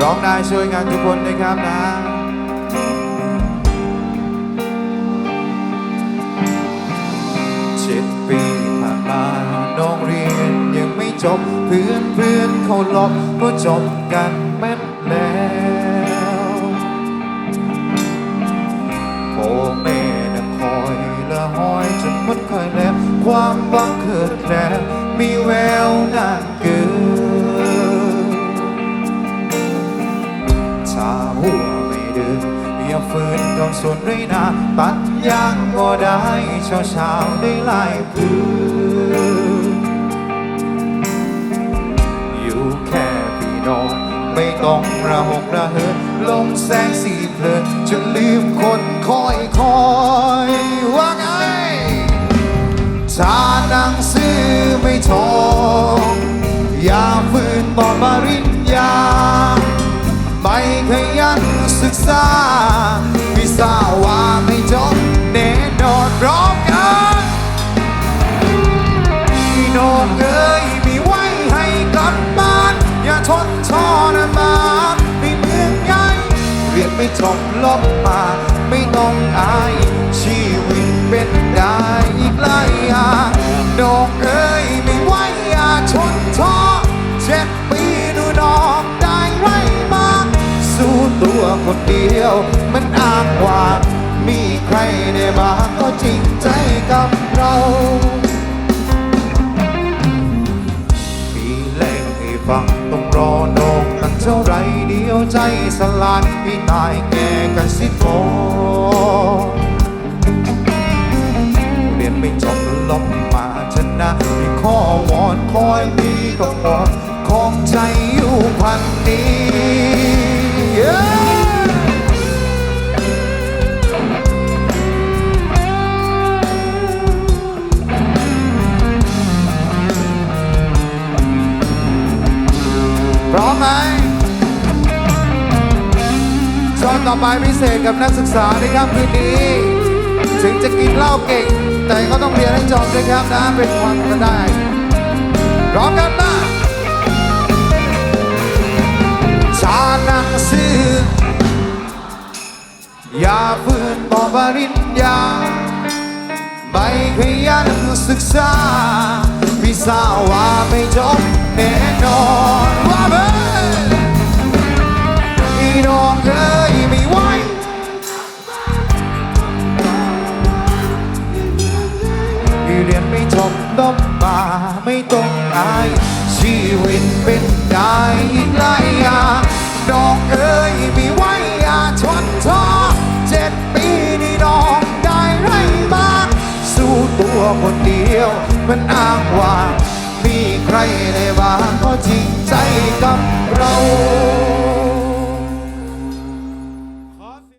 ร้องได้ช่วยกันทุกคนนะครับนะ เจ็ดปีผ่านมาน้องเรียนยังไม่จบ เพื่อนเพื่อนเขาหลอกก็จบกันแม่นแล้วพ่อแม่นคอยละห้อยจนหมดคอยแล้ว ความหวังเกิดแล้วมีแววนานเกิน หัวไม่เดินอย่าฝืนต้องสนด้วยนะตัดยางก็ได้เช้าเช้าๆได้ลายพื้นอยู่แค่พี่น้องไม่ต้องระหกระเหินลงแสงสีเพลินจนลืมคนคอยคอยว่าไงถ้าหนังสือไม่ทองอย่าฝืนบอกปริญญาไม่ สาว่าไม่จบแน่นอนร้องกันพี่น้องเอ้ยมีไว้ให้กลับบ้าน อย่าทนทรมานในเมืองใหญ่เรียนไม่จบลบมา ไม่ต้องอาย ชีวิตเป็นได้อีกหลายอย่างน้องเอ้ย คนเดียว มันอ้างว่ามีใครได้มาก็จริงใจกับเรา มีแรงให้ฟังต้องรอน้องตั้งเท่าไรเดียวใจสลายพี่ตายแก่กันสิก่อเรียนไม่จบลบมาชนะมีข้อวอนคอยมีก็วอของใจอยู่พันนี้ ไหมช่วงต่อไปพิเศษกับนักศึกษาในค่ำคืนนี้ ถึงจะกินเหล้าเก่ง แต่ก็ต้องเรียนให้จบด้วยครับนะเป็นความกันได้ร้อมกันนะชาหนังสืออย่าฝืนบอกปริญญาไม่ขยันศึกษาพี่สาวว่าไม่จบแน่นอน เรียนไม่จบลบมาไม่ต้องอายชีวิตเป็นได้อีกหลายอย่างน้องเอ้ยไม่ไหวอย่าทนท้อเจ็ดปีนี่น้องได้ไรมาสู้ตัวคนเดียว มันอ้างว่า มีใครในบ้างก็จริงใจกับเรา